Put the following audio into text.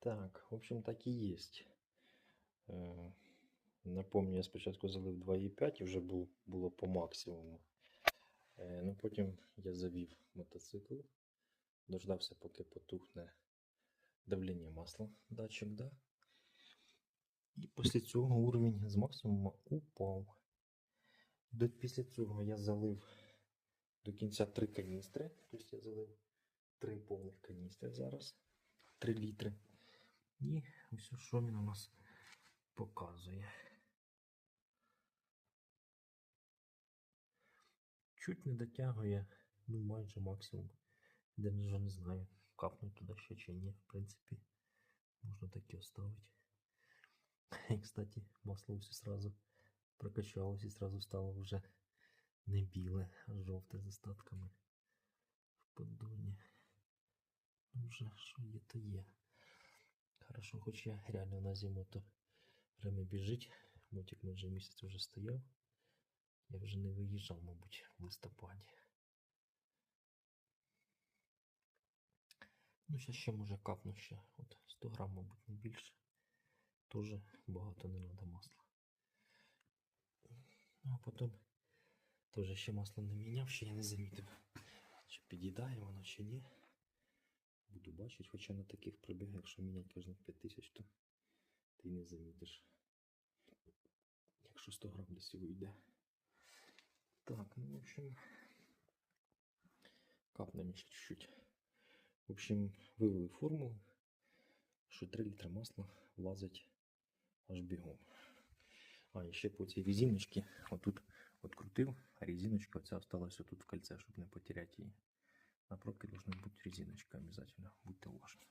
Так, в общем, так і є. Е, Напомню, я спочатку залив 2,5 і вже було по максимуму. Е, Ну, потім я завів мотоцикл, дождався, поки потухне давлення масла датчик, да? І після цього уровень з максимуму упав. Після цього я залив до кінця 3 каністри. Тобто я залив 3 повних каністри зараз. 3 літри. І ось що він у нас показує. Чуть не дотягує, ну майже максимум. Я вже не знаю, капнуть туди ще чи ні. В принципі, можна так і оставити. І, кстати, масло все сразу прокачалось і сразу стало вже не біле, а жовте з остатками в поддоні. Ну вже що є, то є. Хорошо, хоч я реально на зиму то время біжить. Мотик майже місяць вже стояв. Я вже не виїжджав, мабуть, в листопаді. Ну, зараз ще може капну ще. От 100 грам, мабуть, не більше. Тоже багато не треба масла. Ну, а потім теж ще масло не міняв, ще я не замітив. Чи під'їдає воно чи ні. Буду бачити, хоча на таких пробігах, якщо міняти кожних 5000, то ти не замітиш. Якщо 100 грам десь вийде. Так, ну в общем. Капнем ще чуть-чуть. В общем, вивели формулу, що 3 літра масла влазить аж бігом. А, і ще по цій резиночці, отут открутив, а резиночка оця осталась отут в кольце, щоб не потеряти її. На пробке должна быть резиночка обязательно, будьте уважні.